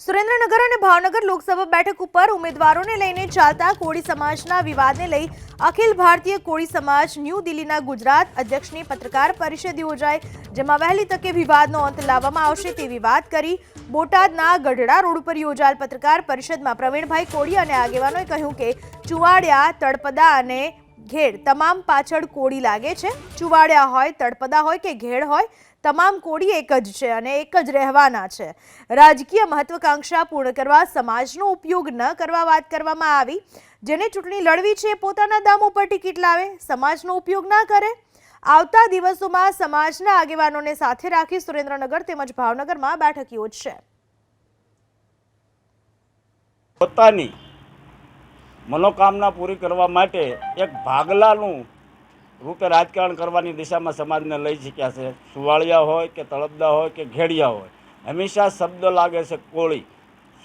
સુરેન્દ્રનગર અને ભાવનગર લોકસભા બેઠક ઉપર ઉમેદવારોને લઈને ચાલતા કોળી સમાજના વિવાદને લઈ અખિલ ભારતીય કોળી સમાજ ન્યૂ દિલ્હીના ગુજરાત અધ્યક્ષની પત્રકાર પરિષદ યોજાઈ જેમાં વહેલી તકે વિવાદનો અંત લાવવામાં આવશે તેવી વાત કરી. બોટાદના ગઢડા રોડ ઉપર યોજાયેલ પત્રકાર પરિષદમાં પ્રવીણભાઈ કોળી અને આગેવાનોએ કહ્યું કે ચુવાડિયા, તળપદા અને ઘેડ તમામ પાછળ કોળી લાગે છે. ચુવાડિયા હોય, તળપદા હોય કે ઘેડ હોય તમામ કોડી એક જ છે અને એક જ રહેવાના છે. રાજકીય મહત્વકાંક્ષા પૂર્ણ કરવા, સમાજનો ઉપયોગ ન કરવા વાત કરવામાં આવી. જેને ચૂંટણી લડવી છે પોતાના દામ ઉપર ટિકિટ લાવે, સમાજનો ઉપયોગ ના કરે. આવતા દિવસોમાં સમાજના આગેવાનોને સાથે રાખી સુરેન્દ્રનગર તેમજ ભાવનગરમાં બેઠક યોજશે પોતાની મનોકામના પૂરી કરવા માટે એક ભાગલાનું રૂપે રાજકારણ કરવાની દિશામાં સમાજને લઈ શક્યા છે. સુવાળિયા હોય કે તળપદા હોય કે ઘેડિયા હોય, હંમેશા શબ્દ લાગે છે કોળી.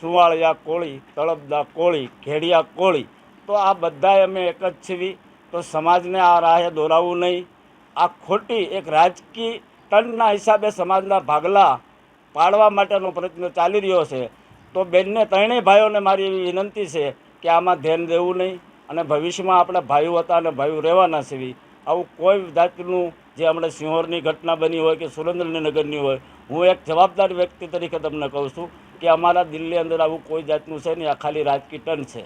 સુવાળિયા કોળી, તળપદા કોળી, ઘેડિયા કોળી. તો આ બધાએ અમે એક જ છીવી. તો સમાજને આ રાહે દોરાવવું નહીં. આ ખોટી એક રાજકીય ટનના હિસાબે સમાજના ભાગલા પાડવા માટેનો પ્રયત્ન ચાલી રહ્યો છે. તો બેનને ત્રણેય ભાઈઓને મારી એવી વિનંતી છે કે આમાં ધ્યાન દેવું નહીં અને ભવિષ્યમાં આપણે ભાઈઓ હતા અને ભાઈઓ રહેવાના છે આવું કોઈ જાતનું જે હમણાં સિંહોરની ઘટના બની હોય કે સુરેન્દ્રનગરની હોય, હું એક જવાબદાર વ્યક્તિ તરીકે તમને કહું છું કે અમારા દિલ્હી અંદર આવું કોઈ જાતનું છે નહીં, આ ખાલી રાજકીય ટન છે.